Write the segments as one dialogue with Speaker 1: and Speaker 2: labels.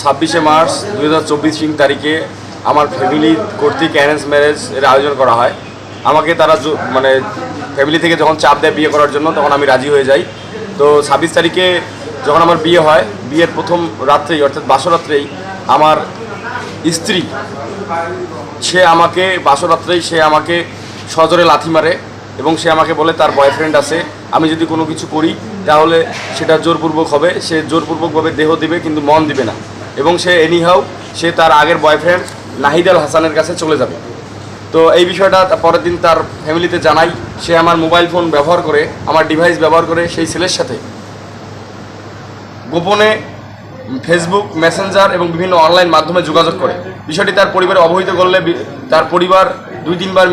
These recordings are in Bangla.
Speaker 1: ছাব্বিশে মার্চ দু হাজার চব্বিশ তারিখে আমার ফ্যামিলি কর্তৃক অ্যারেঞ্জ ম্যারেজ এর আয়োজন করা হয়। আমাকে তারা মানে ফ্যামিলি থেকে যখন চাপ দেয় বিয়ে করার জন্য, তখন আমি রাজি হয়ে যাই। তো ছাব্বিশ তারিখে যখন আমার বিয়ে হয়, বিয়ের প্রথম রাত্রেই, অর্থাৎ বাসরাত্রেই আমার স্ত্রী, সে আমাকে বাসরাত্রেই সে আমাকে সজোরে লাথি মারে। এবং সে আমাকে বলে, তার বয়ফ্রেন্ড আছে, আমি যদি কোনো কিছু করি, তাহলে সেটা জোরপূর্বক হবে। সে জোরপূর্বকভাবে দেহ দিবে, কিন্তু মন দিবে না। এবং সে এনিহাও সে তার আগের বয়ফ্রেন্ড নাহিদ আল হাসানের কাছে চলে যাবে। তো এই বিষয়টা পরের দিন তার ফ্যামিলিতে জানাই। সে আমার মোবাইল ফোন ব্যবহার করে, আমার ডিভাইস ব্যবহার করে সেই ছেলের সাথে। গোপনে ফেসবুক মেসেঞ্জার এবং বিভিন্ন অনলাইন মাধ্যমে যোগাযোগ করে। বিষয়টি তার পরিবারে অবহিত করলে, তার পরিবার দুই তিনবার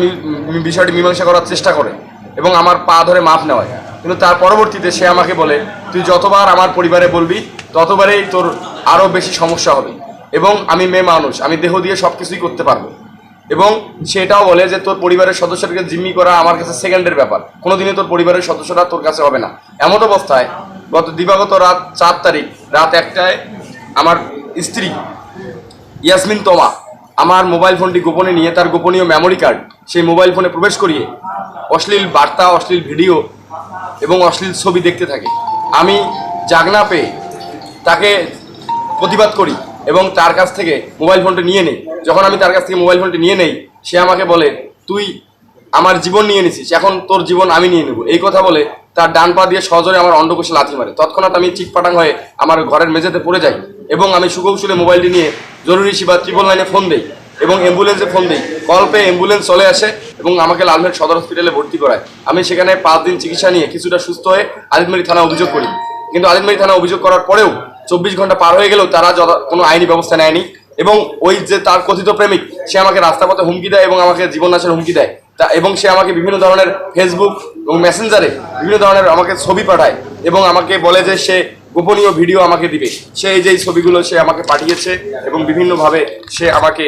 Speaker 1: বিষয়টি মীমাংসা করার চেষ্টা করে এবং আমার পা ধরে মাপ নেওয়ায় কিন্তু তার পরবর্তীতে সে আমাকে বলে, তুই যতবার আমার পরিবারে বলবি, ততবারেই তোর আরও বেশি সমস্যা হবে এবং আমি মেয়ে মানুষ, আমি দেহ দিয়ে সব কিছুই করতে পারব। এবং সেটাও বলে যে, তোর পরিবারের সদস্যদেরকে জিম্মি করা আমার কাছে সেকেন্ডের ব্যাপার। কোনো কোনোদিনই তোর পরিবারের সদস্যরা তোর কাছে হবে না। এমন অবস্থায় গত দিবাগত রাত চার তারিখ, রাত একটায় আমার স্ত্রী ইয়াসমিন তোমা আমার মোবাইল ফোনটি গোপনে নিয়ে, তার গোপনীয় মেমোরি কার্ড সেই মোবাইল ফোনে প্রবেশ করিয়ে অশ্লীল বার্তা, অশ্লীল ভিডিও এবং অশ্লীল ছবি দেখতে থাকে। আমি জাগনা পেয়ে তাকে প্রতিবাদ করি এবং তার কাছ থেকে মোবাইল ফোনটা নিয়ে নেই। যখন আমি তার কাছ থেকে মোবাইল ফোনটি নিয়ে নেই, সে আমাকে বলে, তুই আমার জীবন নিয়ে নিছিস, এখন তোর জীবন আমি নিয়ে নেব। এই কথা বলে তার ডান পা দিয়ে সজোরে আমার অন্ডকোষে লাথি মারে। তৎক্ষণাৎ আমি চিটপাটাং হয়ে আমার ঘরের মেঝেতে পড়ে যাই। এবং আমি সুকৌশলে মোবাইলটি নিয়ে জরুরি সেবা ত্রিপল লাইনে ফোন দেই এবং অ্যাম্বুলেন্সে ফোন দিই। কল পেয়ে অ্যাম্বুলেন্স চলে আসে এবং আমাকে লালমেট সদর হসপিটালে ভর্তি করায়। আমি সেখানে পাঁচ দিন চিকিৎসা নিয়ে কিছুটা সুস্থ হয়ে আদিতমারি থানা অভিযোগ করি। কিন্তু আদিতমারি থানা অভিযোগ করার পরেও চব্বিশ ঘণ্টা পার হয়ে গেলেও তারা কোনো আইনি ব্যবস্থা নেয়নি এবং ওই যে তার কথিত প্রেমিক, সে আমাকে রাস্তা পথে হুমকি দেয় এবং আমাকে জীবন নাশের হুমকি দেয়। তা এবং সে আমাকে বিভিন্ন ধরনের ফেসবুক এবং মেসেঞ্জারে বিভিন্ন ধরনের আমাকে ছবি পাঠায় এবং আমাকে বলে যে সে গোপনীয় ভিডিও আমাকে দিবে। সে এই যে ছবিগুলো সে আমাকে পাঠিয়েছে এবং বিভিন্নভাবে সে আমাকে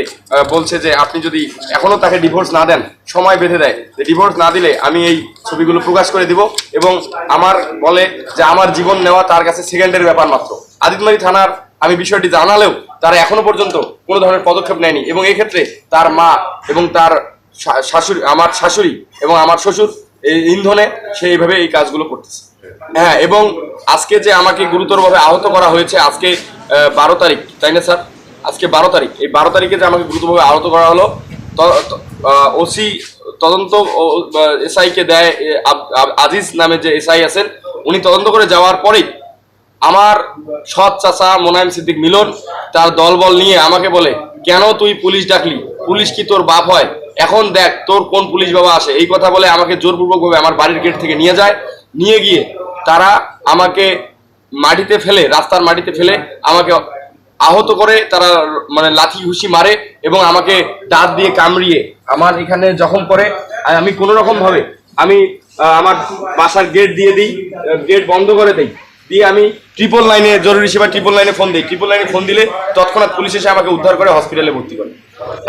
Speaker 1: বলছে যে আপনি যদি এখনও তাকে ডিভোর্স না দেন, সময় বেঁধে দেয়। যে ডিভোর্স না দিলে আমি এই ছবিগুলো প্রকাশ করে দিব এবং আমার বলে যে আমার জীবন নেওয়া তার কাছে সেকেন্ডের ব্যাপার মাত্র। আদিতমারি থানার আমি বিষয়টি জানালেও তারা এখনও পর্যন্ত কোনো ধরনের পদক্ষেপ নেয়নি এবং এই ক্ষেত্রে তার মা এবং তার শাশুড়ি, আমার শাশুড়ি এবং আমার শ্বশুর এই ইন্ধনে সে এইভাবে এই কাজগুলো করতেছে। হ্যাঁ এবং আজকে যে আমাকে গুরুতরভাবে আহত করা হয়েছে, আজকে বারো তারিখ, তাই না স্যার? আজকে বারো তারিখ। এই বারো তারিখে যে আমাকে গুরুতরভাবে আহত করা হলো ওসি তদন্ত এসআই কে দেয় আজিজ নামে যে এসআই আছেন, উনি তদন্ত করে যাওয়ার পরেই আমার সৎ চাচা মোনায়েম সিদ্দিক মিলন তার দলবল নিয়ে আমাকে বলে, কেন তুই পুলিশ ডাকলি? পুলিশ কি তোর বাপ হয়? এখন দেখ তোর কোন পুলিশ বাবা আসে। এই কথা বলে আমাকে জোরপূর্বকভাবে আমার বাড়ির গেট থেকে নিয়ে যায়। নিয়ে গিয়ে তারা আমাকে মাটিতে ফেলে, রাস্তার মাটিতে ফেলে আমাকে আহত করে, তারা মানে লাঠি ঘুষি মারে এবং আমাকে দাঁত দিয়ে কামড়িয়ে আমার এখানে জখম করে। আমি কোনো রকম ভাবে আমি আমার বাসার গেট দিয়ে দিই গেট বন্ধ করে দেই। দিয়ে আমি ট্রিপল লাইনে জরুরি সেবা ট্রিপল লাইনে ফোন দিই। ট্রিপল লাইনে ফোন দিলে তৎক্ষণাৎ পুলিশ এসে আমাকে উদ্ধার করে হসপিটালে ভর্তি করে।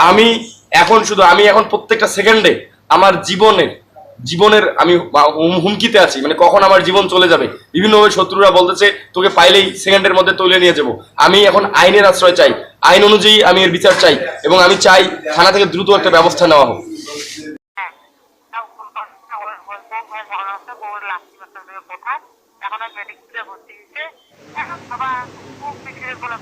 Speaker 1: আমি এখন শুধু, আমি এখন প্রত্যেকটা সেকেন্ডে আমার জীবনের জীবনের আমি হুম- হুমকিতে আছি। মানে কখন আমার জীবন চলে যাবে? বিভিন্নভাবে শত্রুরা বলতেছে, তোকে পাইলেই সেকেন্ডের মধ্যে তুলে নিয়ে যাব। আমি এখন আইনের আশ্রয় চাই। আইন অনুযায়ী আমি এর বিচার চাই এবং আমি চাই থানা থেকে দ্রুত একটা ব্যবস্থা নেওয়া হোক।
Speaker 2: এখন খুব বিক্রি করে